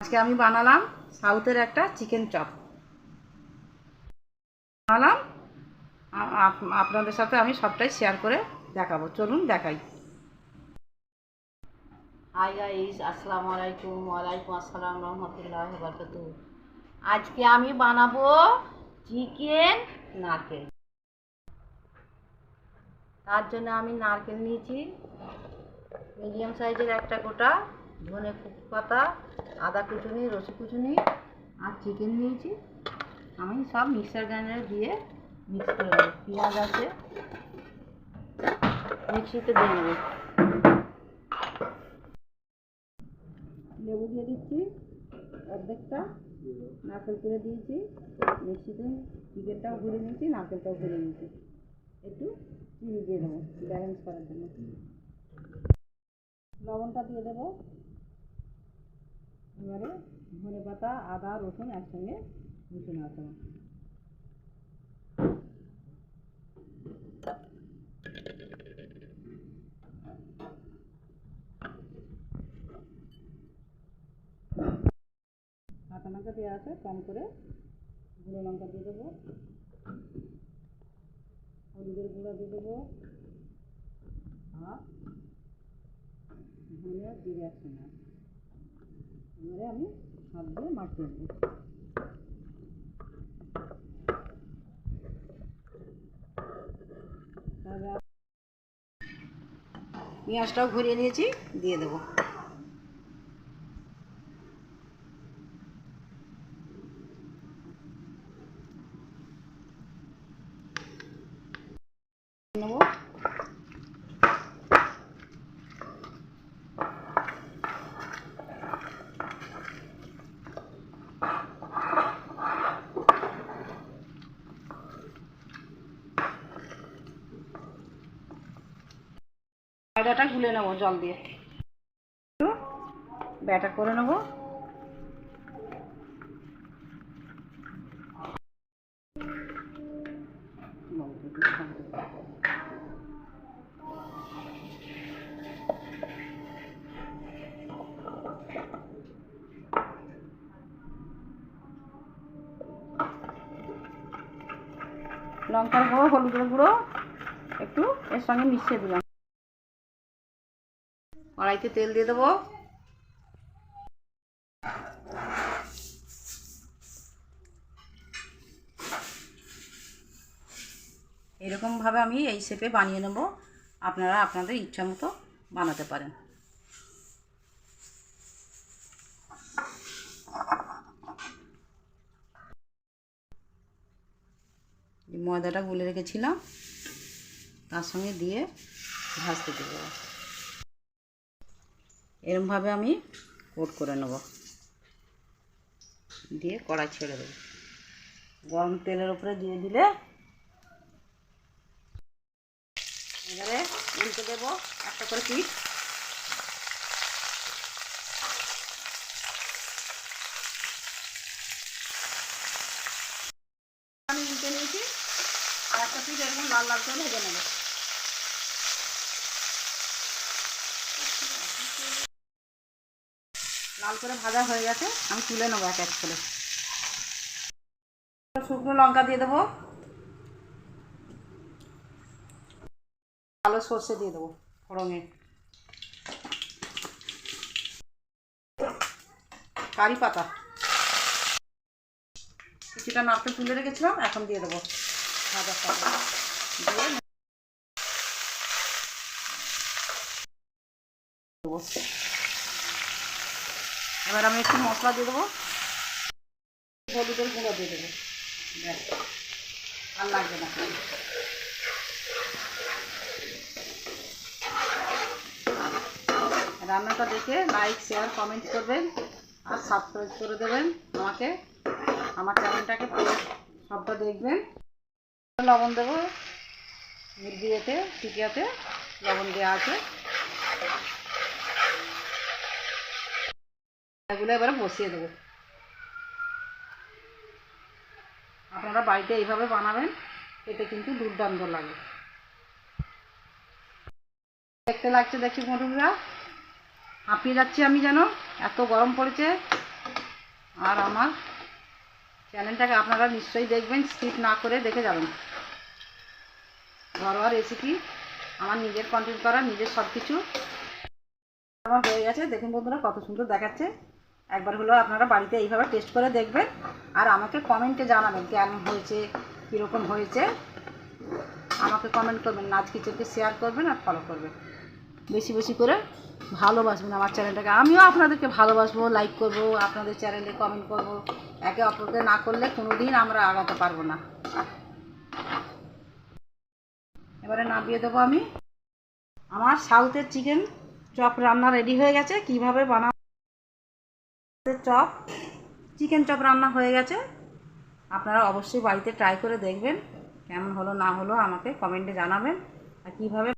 আজকে আমি বানালাম সাউথের একটা চিকেন চপ। বানালাম আপ- আপনাদের সাথে আমি সবটাই শেয়ার করে দেখাবো। চলুন দেখাই। হাই গাইস আসসালামু আলাইকুম, ওয়ালাইকুম আসসালাম, রহমতুল্লাহ বরকত আজকে আমি বানাবো চিকেন নারকেল। তার জন্য আমি নারকেল নিয়েছি, মিডিয়াম সাইজের একটা গোটা। ধনে পাতা, আদা কুচুনি, রসুন কুচুনি আর চিকেন নিয়েছি। আমি সব মিক্সার গ্রাইন্ডারে দিয়ে মিক্স করে নেব। পেঁয়াজ আছে। মিক্সিতে দিয়ে নেব। লেবু দিয়ে দিচ্ছি। অর্ধেকটা নারকেল করে দিয়েছি। মিক্সিতে চিকেনটাও ঘুরে নিয়েছি, নারকেলটাও ঘুরে নিয়েছি। একটু চিনি দিয়ে দেবো ব্যালেন্স করার জন্য। লবণটা দিয়ে দেবো। এবারে ধনে পাতা, আদা, রসুন একসঙ্গে মিশে নেওয়া দেবো কাঁচা লঙ্কা দেওয়া আছে, কম করে গুঁড়ো লঙ্কা দিয়ে দেবো। হলুদের গুঁড়ো দিয়ে দেবো। আর ধনে জিরে একসঙ্গে। এবারে আমি হাত দিয়ে মাখিয়ে নেব পেঁয়াজটাও ঘুরিয়ে নিয়েছি দিয়ে দেবো। নেব। ময়দাটা গুলে নেব, জল দিয়ে। একটু ব্যাটার করে নেব। লঙ্কার গুঁড়ো, হলুদের গুঁড়ো একটু এর সঙ্গে মিশিয়ে দিলাম। কড়াইতে তেল দিয়ে দেবো। এরকমভাবে আমি এই শেপে বানিয়ে নেব। আপনারা আপনাদের ইচ্ছা মতো বানাতে পারেন। ময়দাটা গুলে রেখেছিলাম। তার সঙ্গে দিয়ে ভাজতে দেবো। এরমভাবে আমি কোট করে নেব। দিয়ে কড়াই ছেড়ে দেবো। গরম তেলের উপরে দিয়ে দিলে এবারে উল্টে দেবো একটা করে পিঠ। আমি উল্টে নিয়েছি। আর একটা পিঠ এরকম লাল লাল করে ভেজে নেব। লাল করে ভাজা হয়ে গেছে, আমি তুলে নেব এক এক করে। শুকনো লঙ্কা দিয়ে দেবো। কালো সর্ষে দিয়ে দেবো ফোড়নে। কারি পাতা। কিছুটা নারকেল তুলে রেখেছিলাম, এখন দিয়ে দেবো। ভাজা দিয়ে দেবো এবার আমি একটু মশলা দিয়ে দেবো। হলুদের গুঁড়ো দিয়ে দেবো। আর লাগবে না। রান্নাটা দেখে লাইক শেয়ার কমেন্ট করবেন আর সাবস্ক্রাইব করে দেবেন আমাকে। আমার চ্যানেলটাকে সবটা দেখবেন। লবণ দেবো। মুরগিতে টিকিয়াতে লবণ দেওয়া আছে। এগুলো এবারে বসিয়ে দেবো। আপনারা বাড়িতে এইভাবে বানাবেন, এতে কিন্তু দুর্দান্ত লাগে। দেখতে লাগছে দেখি মোটুরা হাঁপিয়ে যাচ্ছি আমি যেন, এত গরম পড়েছে। আর আমার চ্যানেলটাকে আপনারা নিশ্চয়ই দেখবেন, স্কিপ না করে দেখে যাবেন। ঘরোয়া রেসিপি আমার নিজের কন্টেন্ট করা, নিজের সব কিছু আমার হয়ে গেছে। দেখুন বন্ধুরা, কত সুন্দর দেখাচ্ছে। একবার হলো আপনারা বাড়িতে এইভাবে টেস্ট করে দেখবেন। আর আমাকে কমেন্টে জানাবেন কেমন হয়েছে, কীরকম হয়েছে। আমাকে কমেন্ট করবেন, নাচ কিচেনকে শেয়ার করবেন আর ফলো করবেন। বেশি বেশি করে ভালোবাসবেন আমার চ্যানেলটাকে আমিও আপনাদেরকে ভালোবাসবো লাইক করব, আপনাদের চ্যানেলে কমেন্ট করব। একে অপরকে না করলে কোনো দিন আমরা আগাতে পারব না। এবারে নামিয়ে দেবো আমি। আমার সাউথের চিকেন চপ রান্না রেডি হয়ে গেছে। কীভাবে বানাবো চপ, চিকেন চপ রান্না হয়ে গেছে। আপনারা অবশ্যই বাড়িতে ট্রাই করে দেখবেন, কেমন হলো না হলো আমাকে কমেন্টে জানাবেন, আর কীভাবে